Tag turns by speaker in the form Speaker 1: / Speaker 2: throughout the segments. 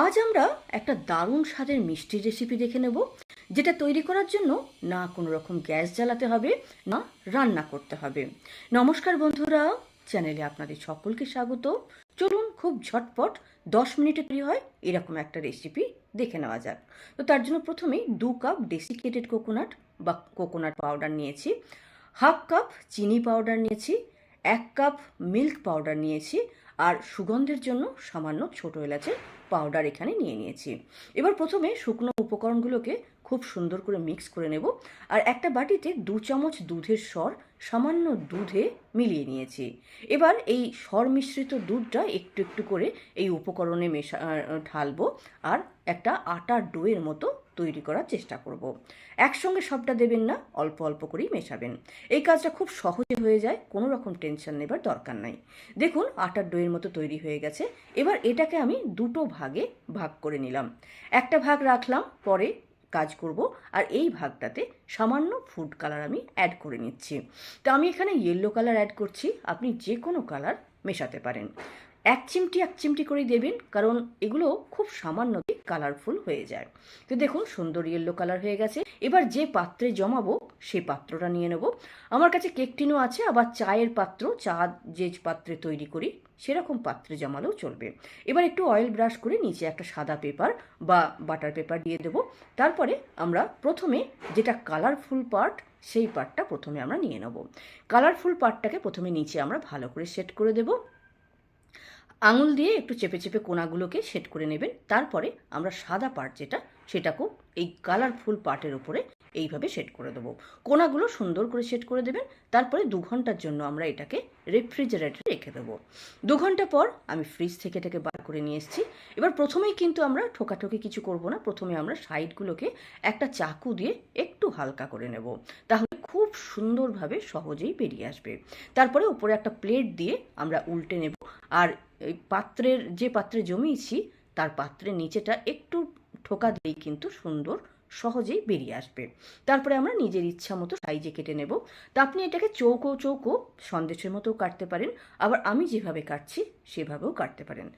Speaker 1: আজ আমরা একটা দারুণ স্বাদের মিষ্টির রেসিপি দেখে নেব, যেটা তৈরি করার জন্য না কোনো রকম গ্যাস জ্বালাতে হবে, না রান্না করতে হবে। নমস্কার বন্ধুরা, চ্যানেলে আপনাদের সকলকে স্বাগত। চলুন খুব ঝটপট দশ মিনিটে তৈরি হয় এরকম একটা রেসিপি দেখে নেওয়া যাক। তো তার জন্য প্রথমেই দু কাপ ডেসিকেটেড কোকোনাট বা কোকোনাট পাউডার নিয়েছি, হাফ কাপ চিনি পাউডার নিয়েছি, এক কাপ মিল্ক পাউডার নিয়েছি, আর সুগন্ধের জন্য সামান্য ছোটো এলাচের পাউডার এখানে নিয়ে নিয়েছি। এবার প্রথমে শুকনো উপকরণগুলোকে খুব সুন্দর করে মিক্স করে নেব আর একটা বাটিতে দু চামচ দুধের সর সামান্য দুধে মিলিয়ে নিয়েছি। এবার এই সর মিশ্রিত দুধটা একটু একটু করে এই উপকরণে মেশা ঢালবো আর একটা আটার ডোয়ের মতো তৈরি করার চেষ্টা করব। একসঙ্গে সবটা দেবেন না, অল্প অল্প করেই মেশাবেন। এই কাজটা খুব সহজে হয়ে যায়, কোনো রকম টেনশন নেবার দরকার নাই। দেখুন, আটার ডোয়ের মতো তৈরি হয়ে গেছে। এবার এটাকে আমি দুটো ভাগে ভাগ করে নিলাম। একটা ভাগ রাখলাম, পরে কাজ করব, আর এই ভাগটাতে সামান্য ফুড কালার আমি অ্যাড করে নিচ্ছি। তো আমি এখানে ইয়েলো কালার অ্যাড করছি, আপনি যে কোনো কালার মেশাতে পারেন। এক চিমটি এক চিমটি করেই দেবেন, কারণ এগুলো খুব সামান্য কালারফুল হয়ে যায়। তো দেখুন, সুন্দর ইয়েলো কালার হয়ে গেছে। এবার যে পাত্রে জমাবো সেই পাত্রটা নিয়ে নেব। আমার কাছে কেক টিনও আছে, আবার চায়ের পাত্র, চা যে পাত্রে তৈরি করি, সেরকম পাত্রে জমালেও চলবে। এবার একটু অয়েল ব্রাশ করে নিচে একটা সাদা পেপার বা বাটার পেপার দিয়ে দেবো। তারপরে আমরা প্রথমে যেটা কালারফুল পার্ট সেই পার্টটা প্রথমে আমরা নিয়ে নেব। কালারফুল পার্টটাকে প্রথমে নিচে আমরা ভালো করে সেট করে দেবো। আঙুল দিয়ে একটু চেপে চেপে কোনাগুলোকে সেট করে নেবেন। তারপরে আমরা সাদা পার্ট যেটা, সেটাকেও এই কালারফুল পার্টের উপরে এইভাবে সেট করে দেবো। কোনাগুলো সুন্দর করে সেট করে দেবেন। তারপরে দু ঘণ্টার জন্য আমরা এটাকে রেফ্রিজারেটরে রেখে দেবো। দু ঘণ্টা পর আমি ফ্রিজ থেকে এটাকে বার করে নিয়ে এসেছি। এবার প্রথমেই কিন্তু আমরা ঠোকাঠোকি কিছু করব না। প্রথমে আমরা সাইডগুলোকে একটা চাকু দিয়ে একটু হালকা করে নেব। তাহলে খুব সুন্দরভাবে সহজেই বেরিয়ে আসবে। তারপরে উপরে একটা প্লেট দিয়ে আমরা উল্টে নেব। আর এই পাত্রের, যে পাত্রে জমিয়েছি, তার পাত্রের নিচেটা একটু ঠোকা দিলেই কিন্তু সুন্দর, সহজেই বেরিয়ে আসবে। তারপরে আমরা নিজের ইচ্ছা মতো সাইজে কেটে নেব। তা আপনি এটাকে চৌকো চৌকো সন্দেশের মতো কাটতে পারেন, আবার আমি যেভাবে কাটছি, সেভাবেও কাটতে পারেন।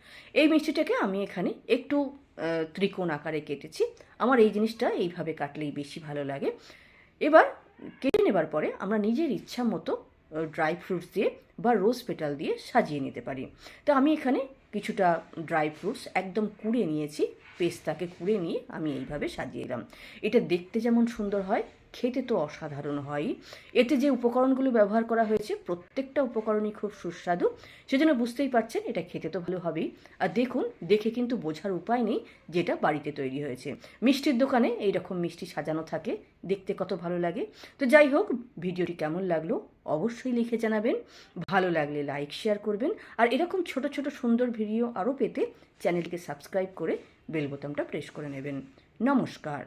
Speaker 1: এই মিষ্টিটাকে আমি এখানে একটু ত্রিকোণ আকারে কেটেছি। আমার এই জিনিসটা এইভাবে কাটলেই বেশি ভালো লাগে। এবার কেটে নেবার পরে আমরা নিজের ইচ্ছা মতো ড্রাই ফ্রুটস দিয়ে বা রোজ পেটাল দিয়ে সাজিয়ে নিতে পারি। তো আমি এখানে কিছুটা ড্রাই ফ্রুটস একদম কুড়ে নিয়েছি, পেস্তাকে কুড়ে নিয়ে আমি এইভাবে সাজিয়ে এলাম। এটা দেখতে যেমন সুন্দর হয়, খেতে তো অসাধারণ হয়। এতে যে উপকরণগুলো ব্যবহার করা হয়েছে, প্রত্যেকটা উপকরণই খুব সুস্বাদু। সেজন্য বুঝতেই পারছেন, এটা খেতে তো ভালো হবেই। আর দেখুন, দেখে কিন্তু বোঝার উপায় নেই, যেটা বাড়িতে তৈরি হয়েছে। মিষ্টির দোকানে এই রকম মিষ্টি সাজানো থাকে, দেখতে কত ভালো লাগে। তো যাই হোক, ভিডিওটি কেমন লাগল অবশ্যই লিখে জানাবেন। ভালো লাগলে লাইক শেয়ার করবেন। আর এরকম ছোট ছোট সুন্দর ভিডিও আরও পেতে চ্যানেলকে সাবস্ক্রাইব করে বেল বোতামটা প্রেস করে নেবেন। নমস্কার।